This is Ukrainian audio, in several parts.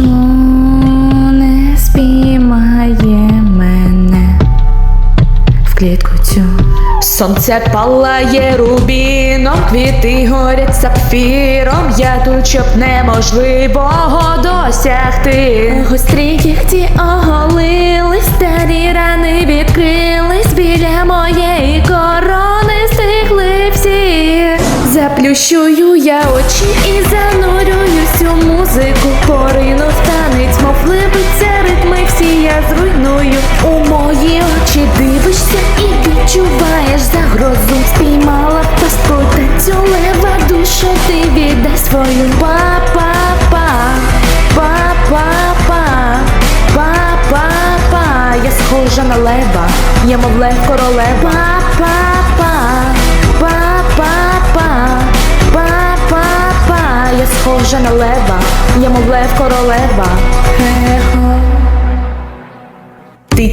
ніщо не спіймає мене в клітку цю. Сонце палає рубіном, квіти горять сапфіром. Я тут, щоб неможливого досягти. Гострі кіхті оголились, старі рани відкрились біля моєї корони стихли всі. Заплющую я очі і занурююсь У мої очі дивишся і відчуваєш загрозу. Спіймала пастку танцю лева душу, ти віддай свою па-па-па, па-па-па, па-па-па. Я схожа на лева, я мов лев королева. Па-па-па, па-па-па, па-па-па. Я схожа на лева, я мов лев королева. Хе-хо.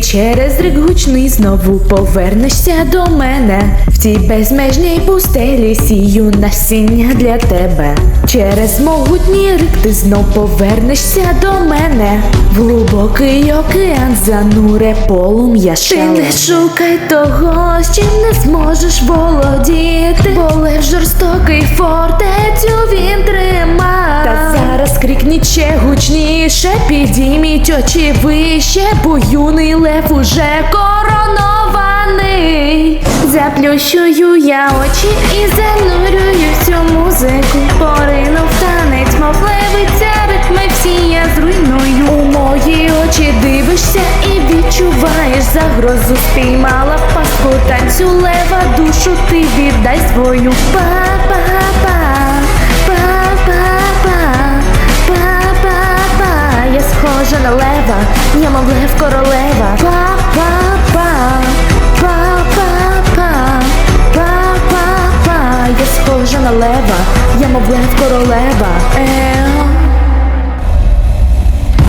Через рик гучний знову повернешся до мене в цій безмежній пустелі сію насіння для тебе. Через могутній рик ти знов повернешся до мене. В глибокий океан зануре полум'я Ти не шукай того, з чим не зможеш володіти. Бо лев жорстокий фортецю він тримає. Та ще гучніше, підійміть очі вище, бо юний лев уже коронований. Заплющую я очі і занурююсь у музику. Порину в танець, мов левиця, ритми всі я зруйную. У мої очі дивишся і відчуваєш загрозу. Спіймала в пастку танцю лева душу, ти віддай свою па-па-па, королева. Па-па-па. Я схожа на лева, я мов лев королева. Ео.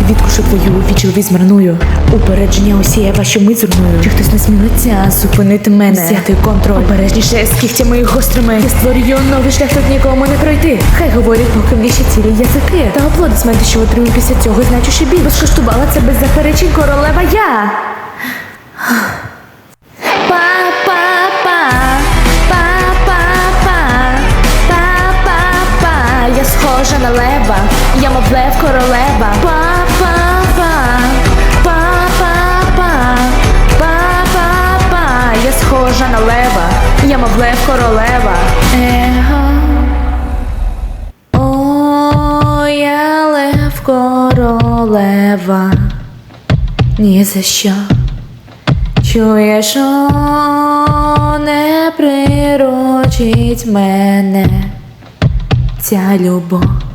Відкушу твою вічливі змарную. Упередження осіява, що ми зруйную Чи хтось не смілиться зупинити мене. Взяти контроль. Обережніше з кігтями гострими. Я створюю новий шлях, тут нікому не пройти. Хай говорять поки похибніші цілі язики. Та аплодисменти, що отримую після цього значущий біль Бо скуштувала це без заперечень королева я. Я схожа на лева, я мов лев королева. Схожа на лева, я мов лев королева. Его. О, я лев королева. Ні за що. Чуєш, о, не приручить мене ця любов.